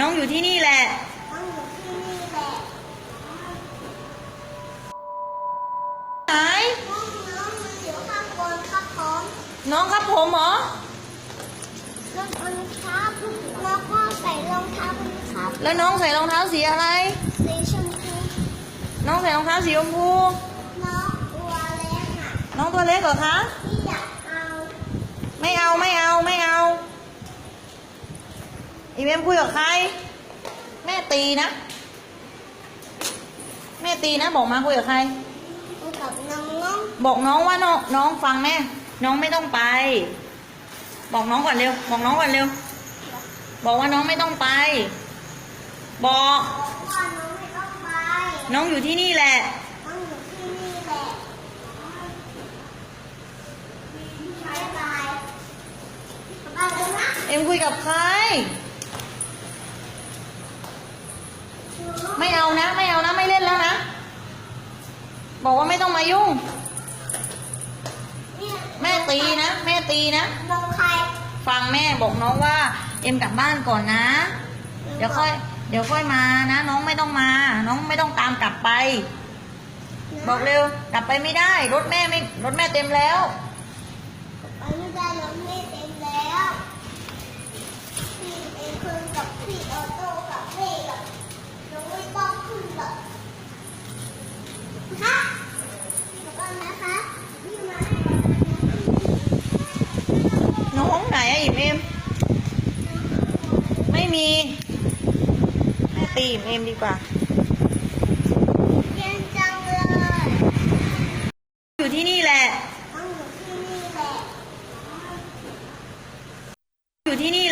น้องอยู่ที่นี่แหละต้องอยู่ที่นี่แหละไหนน้องน้องมันอยู่ข้างบนครับผมน้องครับผมเหรอรองเท้าแล้วก็ใส่รองเท้าบนครับ แล้วน้องใส่รองเท้าสีอะไร สีชมพู น้องใส่รองเท้าสีชมพู น้องตัวเล็กอะ น้องตัวเล็กเหรอคะที่อยากเอา ไม่เอาไม่เอาไม่ เอาอีเมมคุยกับใคร แม่ตีนะ แม่ตีนะบอกมาคุยกับใครเอากับน้องน้องบอกน้องว่าน้องน้องฟังแม่ น้องไม่ต้องไป บอกน้องก่อนเร็ว บอกน้องก่อนเร็ว บอกว่าน้องไม่ต้องไป บอกบอกว่าน้องไม่ต้องไปน้องอยู่ที่นี่แหละต้องอยู่ที่นี่แหละบายบายบายเลยนะ เอ็มคุยกับใคร ไม่เอานะ ไม่เอานะ ไม่เล่นแล้วนะ บอกว่าไม่ต้องมายุ่งเนี่ยแม่ตีนะ แม่ตีนะมองใคร ฟังแม่บอกน้องว่า เอ็มกลับบ้านก่อนนะ เดี๋ยวค่อย เดี๋ยวค่อยมานะ น้องไม่ต้องมา น้องไม่ต้องตามกลับไป บอกเร็ว กลับไปไม่ได้ รถแม่ไม่ รถแม่เต็มแล้ว ไปไม่ได้รถเมล์เต็มแล้วพี่เองคืนกับพี่ออโต้กับเพ่กับน้องไม่ต้องขึ้นหรอกนะคะเดี๋ยวก่อนนะคะพี่มาให้ก่อ นนะน้องไหนอะอิมเอ็มไม่มีแม่ตีอิมเอ็มดีกว่าเย็นจังเลยอยู่ที่นี่แหละต้องอยู่ที่นี่แหละอยู่ที่นี่